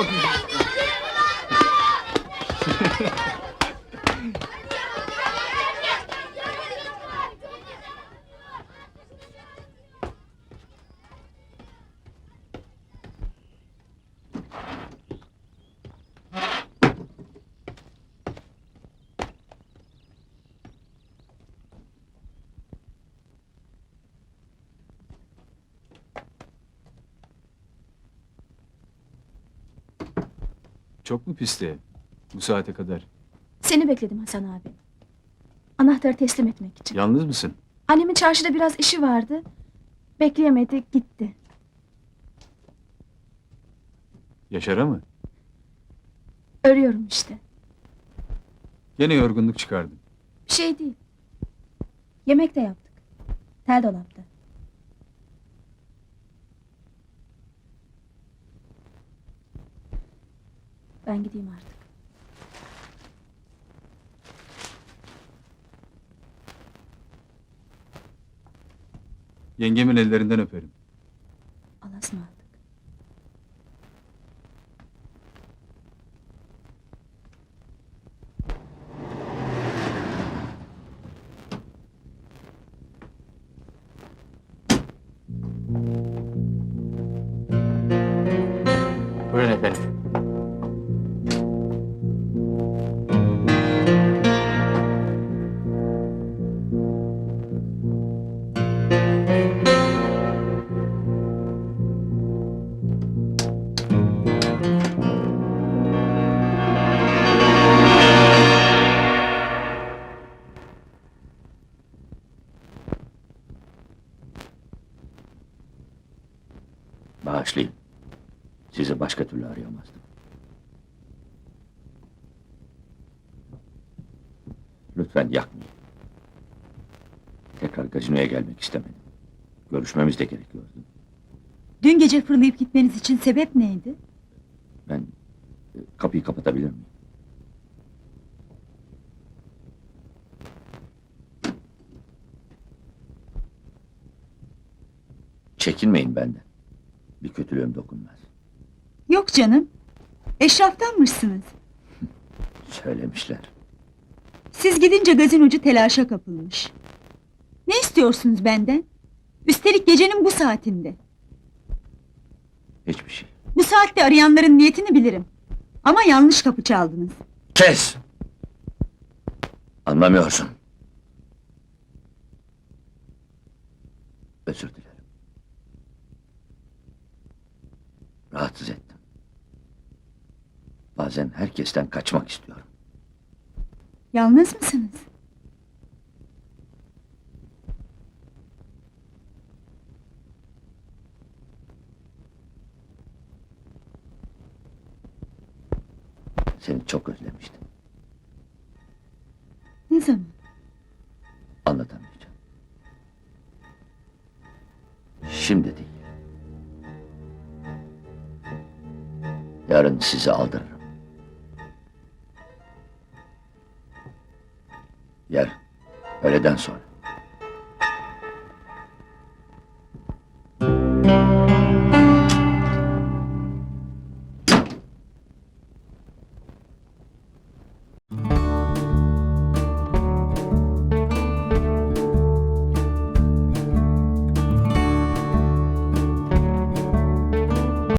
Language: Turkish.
করতেছি Çok mu pisti? Bu saate kadar. Seni bekledim Hasan abi. Anahtarı teslim etmek için. Yalnız mısın? Annemin çarşıda biraz işi vardı. Bekleyemedi, gitti. Yaşar'a mı? Örüyorum işte. Gene yorgunluk çıkardın. Bir şey değil. Yemek de yaptık. Tel dolapta. Ben gideyim artık. Yengemin ellerinden öperim. Allah'a ısmarladık. Buyurun efendim. Bağışlayın. Sizi başka türlü arayamazdım. Lütfen yakmayın. Tekrar gazinoya gelmek istemedim. Görüşmemiz de gerekiyordu. Dün gece fırlayıp gitmeniz için sebep neydi? Ben e, kapıyı kapatabilir miyim? Çekinmeyin benden. Bir kötülüğüm dokunmaz. Yok canım. Eşraftanmışsınız. Söylemişler. Siz gidince gazinocu telaşa kapılmış. Ne istiyorsunuz benden? Üstelik gecenin bu saatinde. Hiçbir şey. Bu saatte arayanların niyetini bilirim. Ama yanlış kapı çaldınız. Kes! Anlamıyorsun. Özür dilerim. Rahatsız ettim. Bazen herkesten kaçmak istiyorum. Yalnız mısınız? Seni çok özlemiştim. Ne zaman? Anlatamayacağım. Şimdi değil. Yarın sizi aldırırım. Yarın. Öğleden sonra.